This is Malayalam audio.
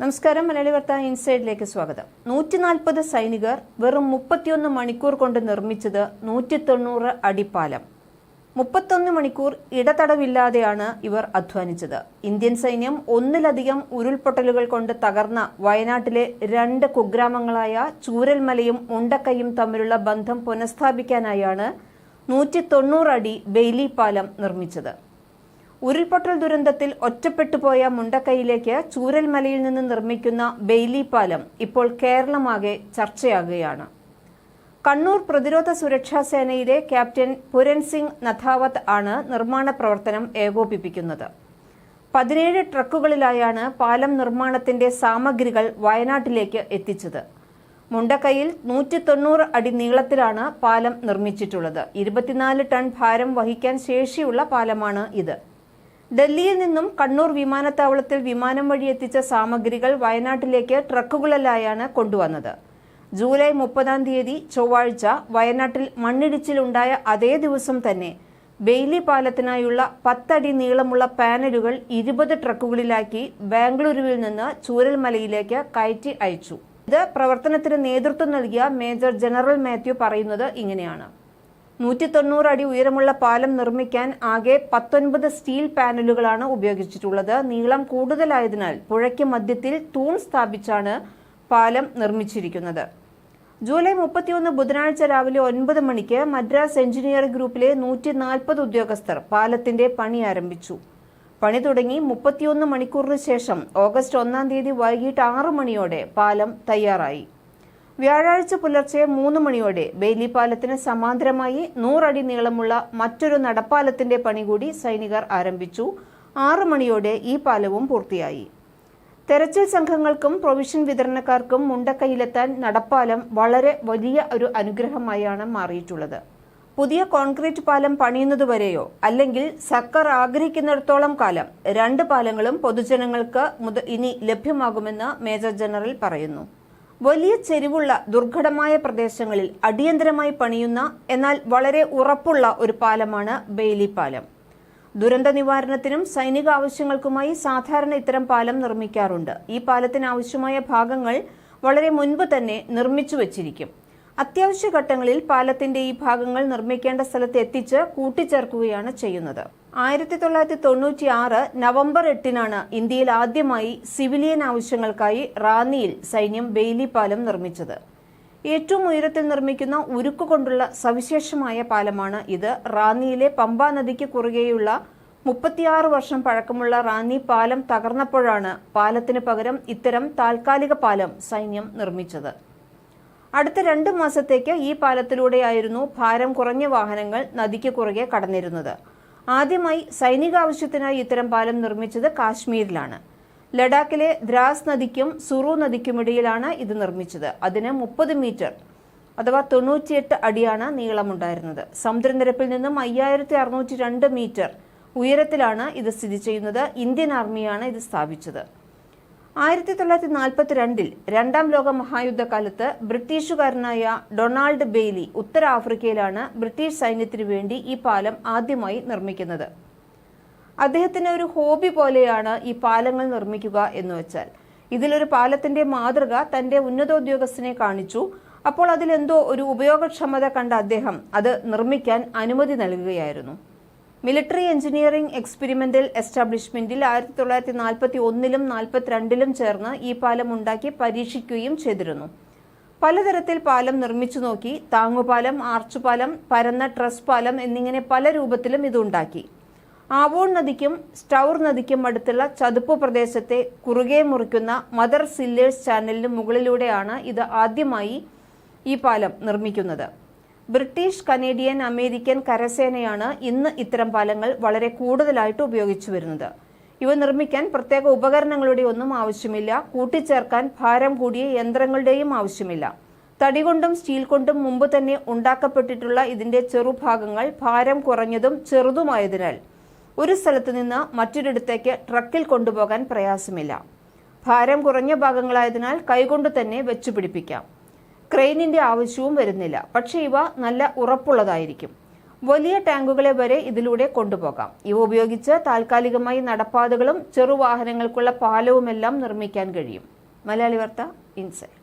നമസ്കാരം. മലയാളി വാർത്ത ഇൻസൈഡിലേക്ക് സ്വാഗതം. നൂറ്റി നാൽപ്പത് സൈനികർ വെറും മുപ്പത്തിയൊന്ന് മണിക്കൂർ കൊണ്ട് നിർമ്മിച്ചത് നൂറ്റി തൊണ്ണൂറ് അടിപ്പാലം. മുപ്പത്തൊന്ന് മണിക്കൂർ ഇടതടവില്ലാതെയാണ് ഇവർ അധ്വാനിച്ചത്. ഇന്ത്യൻ സൈന്യം ഒന്നിലധികം ഉരുൾപൊട്ടലുകൾ കൊണ്ട് തകർന്ന വയനാട്ടിലെ രണ്ട് കുഗ്രാമങ്ങളായ ചൂരൽമലയും ഉണ്ടക്കയും തമ്മിലുള്ള ബന്ധം പുനഃസ്ഥാപിക്കാനായാണ് നൂറ്റി അടി ബെയ്ലി പാലം നിർമ്മിച്ചത്. ഉരുൾപൊട്ടൽ ദുരന്തത്തിൽ ഒറ്റപ്പെട്ടുപോയ മുണ്ടക്കൈയിലേക്ക് ചൂരൽമലയിൽ നിന്ന് നിർമ്മിക്കുന്ന ബെയ്ലി പാലം ഇപ്പോൾ കേരളമാകെ ചർച്ചയാകുകയാണ്. കണ്ണൂർ പ്രതിരോധ സുരക്ഷാ സേനയിലെ ക്യാപ്റ്റൻ പുരൻ സിംഗ് നഥാവത്ത് ആണ് നിർമ്മാണ പ്രവർത്തനം ഏകോപിപ്പിക്കുന്നത്. പതിനേഴ് ട്രക്കുകളിലായാണ് പാലം നിർമ്മാണത്തിന്റെ സാമഗ്രികൾ വയനാട്ടിലേക്ക് എത്തിച്ചത്. മുണ്ടക്കയിൽ നൂറ്റി തൊണ്ണൂറ് അടി നീളത്തിലാണ് പാലം നിർമ്മിച്ചിട്ടുള്ളത്. ഇരുപത്തിനാല് ടൺ ഭാരം വഹിക്കാൻ ശേഷിയുള്ള പാലമാണ് ഇത്. ഡൽഹിയിൽ നിന്നും കണ്ണൂർ വിമാനത്താവളത്തിൽ വിമാനം വഴി എത്തിച്ച സാമഗ്രികൾ വയനാട്ടിലേക്ക് ട്രക്കുകളിലായാണ് കൊണ്ടുവന്നത്. ജൂലൈ മുപ്പതാം തീയതി ചൊവ്വാഴ്ച വയനാട്ടിൽ മണ്ണിടിച്ചിലുണ്ടായ അതേ ദിവസം തന്നെ ബെയ്ലി പാലത്തിനായുള്ള പത്തടി നീളമുള്ള പാനലുകൾ ഇരുപത് ട്രക്കുകളിലാക്കി ബാംഗ്ലൂരുവിൽ നിന്ന് ചൂരൽമലയിലേക്ക് കയറ്റി അയച്ചു. ഇത് പ്രവർത്തനത്തിന് നേതൃത്വം നൽകിയ മേജർ ജനറൽ മാത്യു പറയുന്നത് ഇങ്ങനെയാണ്. നൂറ്റി തൊണ്ണൂറ് അടി ഉയരമുള്ള പാലം നിർമ്മിക്കാൻ ആകെ പത്തൊൻപത് സ്റ്റീൽ പാനലുകളാണ് ഉപയോഗിച്ചിട്ടുള്ളത്. നീളം കൂടുതലായതിനാൽ പുഴയ്ക്ക് മധ്യത്തിൽ തൂൺ സ്ഥാപിച്ചാണ് പാലം നിർമ്മിച്ചിരിക്കുന്നത്. ജൂലൈ മുപ്പത്തിയൊന്ന് ബുധനാഴ്ച രാവിലെ ഒൻപത് മണിക്ക് മദ്രാസ് എഞ്ചിനീയറിംഗ് ഗ്രൂപ്പിലെ നൂറ്റി നാൽപ്പത് ഉദ്യോഗസ്ഥർ പാലത്തിന്റെ പണി ആരംഭിച്ചു. പണി തുടങ്ങി മുപ്പത്തിയൊന്ന് മണിക്കൂറിന് ശേഷം ഓഗസ്റ്റ് ഒന്നാം തീയതി വൈകിട്ട് ആറ് മണിയോടെ പാലം തയ്യാറായി. വ്യാഴാഴ്ച പുലർച്ചെ മൂന്ന് മണിയോടെ ബെയ്ലി പാലത്തിന് സമാന്തരമായി നൂറടി നീളമുള്ള മറ്റൊരു നടപ്പാലത്തിന്റെ പണി കൂടി സൈനികർ ആരംഭിച്ചു. ആറ് മണിയോടെ ഈ പാലവും പൂർത്തിയായി. തെരച്ചിൽ സംഘങ്ങൾക്കും പ്രൊവിഷൻ വിതരണക്കാർക്കും മുണ്ടക്കൈയിലെത്താൻ നടപ്പാലം വളരെ വലിയ ഒരു അനുഗ്രഹമായാണ് മാറിയിട്ടുള്ളത്. പുതിയ കോൺക്രീറ്റ് പാലം പണിയുന്നതുവരെയോ അല്ലെങ്കിൽ സർക്കാർ ആഗ്രഹിക്കുന്നിടത്തോളം കാലം രണ്ട് പാലങ്ങളും പൊതുജനങ്ങൾക്ക് മുത ഇനി ലഭ്യമാകുമെന്ന് മേജർ ജനറൽ പറയുന്നു. വലിയ ചെരിവുള്ള ദുർഘടമായ പ്രദേശങ്ങളിൽ അടിയന്തരമായി പണിയുന്ന എന്നാൽ വളരെ ഉറപ്പുള്ള ഒരു പാലമാണ് ബെയ്ലി പാലം. ദുരന്ത നിവാരണത്തിനും സൈനിക ആവശ്യങ്ങൾക്കുമായി സാധാരണ ഇത്തരം പാലം നിർമ്മിക്കാറുണ്ട്. ഈ പാലത്തിന് ആവശ്യമായ ഭാഗങ്ങൾ വളരെ മുൻപ് തന്നെ നിർമ്മിച്ചു വച്ചിരിക്കും. അത്യാവശ്യ ഘട്ടങ്ങളിൽ പാലത്തിന്റെ ഈ ഭാഗങ്ങൾ നിർമ്മിക്കേണ്ട സ്ഥലത്ത് എത്തിച്ച് കൂട്ടിച്ചേർക്കുകയാണ് ചെയ്യുന്നത്. ആയിരത്തി തൊള്ളായിരത്തി തൊണ്ണൂറ്റി ആറ് നവംബർ എട്ടിനാണ് ഇന്ത്യയിൽ ആദ്യമായി സിവിലിയൻ ആവശ്യങ്ങൾക്കായി റാന്നിയിൽ സൈന്യം ബെയ്ലി പാലം നിർമ്മിച്ചത്. ഏറ്റവും ഉയരത്തിൽ നിർമ്മിക്കുന്ന ഉരുക്ക് കൊണ്ടുള്ള സവിശേഷമായ പാലമാണ് ഇത്. റാന്നിയിലെ പമ്പാ നദിക്ക് കുറുകെയുള്ള മുപ്പത്തിയാറ് വർഷം പഴക്കമുള്ള റാന്നി പാലം തകർന്നപ്പോഴാണ് പാലത്തിന് പകരം ഇത്തരം താൽക്കാലിക പാലം സൈന്യം നിർമ്മിച്ചത്. അടുത്ത രണ്ട് മാസത്തേക്ക് ഈ പാലത്തിലൂടെയായിരുന്നു ഭാരം കുറഞ്ഞ വാഹനങ്ങൾ നദിക്ക് കുറുകെ കടന്നിരുന്നത്. ആദ്യമായി സൈനിക ആവശ്യത്തിനായി ഇത്തരം പാലം നിർമ്മിച്ചത് കാശ്മീരിലാണ്. ലഡാക്കിലെ ദ്രാസ് നദിക്കും സുറു നദിക്കുമിടയിലാണ് ഇത് നിർമ്മിച്ചത്. അതിന് മുപ്പത് മീറ്റർ അഥവാ തൊണ്ണൂറ്റിയെട്ട് അടിയാണ് നീളമുണ്ടായിരുന്നത്. സമുദ്രനിരപ്പിൽ നിന്നും അയ്യായിരത്തി അറുന്നൂറ്റി രണ്ട് മീറ്റർ ഉയരത്തിലാണ് ഇത് സ്ഥിതി ചെയ്യുന്നത്. ഇന്ത്യൻ ആർമിയാണ് ഇത് സ്ഥാപിച്ചത്. ആയിരത്തി തൊള്ളായിരത്തി നാൽപ്പത്തി രണ്ടിൽ രണ്ടാം ലോക മഹായുദ്ധകാലത്ത് ബ്രിട്ടീഷുകാരനായ ഡൊണാൾഡ് ബെയ്ലി ഉത്തരാഫ്രിക്കയിലാണ് ബ്രിട്ടീഷ് സൈന്യത്തിനു വേണ്ടി ഈ പാലം ആദ്യമായി നിർമ്മിക്കുന്നത്. അദ്ദേഹത്തിന് ഒരു ഹോബി പോലെയാണ് ഈ പാലങ്ങൾ നിർമ്മിക്കുക എന്ന് വെച്ചാൽ. ഇതിലൊരു പാലത്തിന്റെ മാതൃക തന്റെ ഉന്നതോദ്യോഗസ്ഥനെ കാണിച്ചു. അപ്പോൾ അതിലെന്തോ ഒരു ഉപയോഗക്ഷമത കണ്ട അദ്ദേഹം അത് നിർമ്മിക്കാൻ അനുമതി നൽകുകയായിരുന്നു. മിലിറ്ററി എഞ്ചിനീയറിംഗ് എക്സ്പെരിമെന്റൽ എസ്റ്റാബ്ലിഷ്മെന്റിൽ ആയിരത്തി തൊള്ളായിരത്തി നാൽപ്പത്തി ഒന്നിലും നാൽപ്പത്തിരണ്ടിലും ചേർന്ന് ഈ പാലം ഉണ്ടാക്കി പരീക്ഷിക്കുകയും ചെയ്തിരുന്നു. പലതരത്തിൽ പാലം നിർമ്മിച്ചു നോക്കി. താങ്ങുപാലം ആർച്ചുപാലം പരന്ന ട്രസ് പാലം എന്നിങ്ങനെ പല രൂപത്തിലും ഇതുണ്ടാക്കി ആവോൺ നദിക്കും സ്റ്റൗർ നദിക്കും അടുത്തുള്ള ചതുപ്പ് പ്രദേശത്തെ കുറുകെ മുറിക്കുന്ന മദർ സില്ലേഴ്സ് ചാനലിന് മുകളിലൂടെയാണ് ഇത് ആദ്യമായി ഈ പാലം നിർമ്മിക്കുന്നത്. ബ്രിട്ടീഷ് കനേഡിയൻ അമേരിക്കൻ കരസേനയാണ് ഇന്ന് ഇത്തരം പാലങ്ങൾ വളരെ കൂടുതലായിട്ട് ഉപയോഗിച്ചു വരുന്നത്. ഇവ നിർമ്മിക്കാൻ പ്രത്യേക ഉപകരണങ്ങളുടെ ഒന്നും ആവശ്യമില്ല. കൂട്ടിച്ചേർക്കാൻ ഭാരം കൂടിയ യന്ത്രങ്ങളുടെയും ആവശ്യമില്ല. തടി കൊണ്ടും സ്റ്റീൽ കൊണ്ടും മുമ്പ് തന്നെ ഉണ്ടാക്കപ്പെട്ടിട്ടുള്ള ഇതിന്റെ ചെറുഭാഗങ്ങൾ ഭാരം കുറഞ്ഞതും ചെറുതുമായതിനാൽ ഒരു സ്ഥലത്ത് നിന്ന് മറ്റൊരിടത്തേക്ക് ട്രക്കിൽ കൊണ്ടുപോകാൻ പ്രയാസമില്ല. ഭാരം കുറഞ്ഞ ഭാഗങ്ങളായതിനാൽ കൈകൊണ്ട് തന്നെ വെച്ചു പിടിപ്പിക്കാം ക്രെയിനിന്റെ ആവശ്യവും വരുന്നില്ല. പക്ഷേ ഇവ നല്ല ഉറപ്പുള്ളതായിരിക്കും. വലിയ ടാങ്കുകളെ വരെ ഇതിലൂടെ കൊണ്ടുപോകാം. ഇവ ഉപയോഗിച്ച് താൽക്കാലികമായി നടപ്പാതകളും ചെറുവാഹനങ്ങൾക്കുള്ള പാലവുമെല്ലാം നിർമ്മിക്കാൻ കഴിയും. മലയാളി വാർത്ത ഇൻസൈഡ്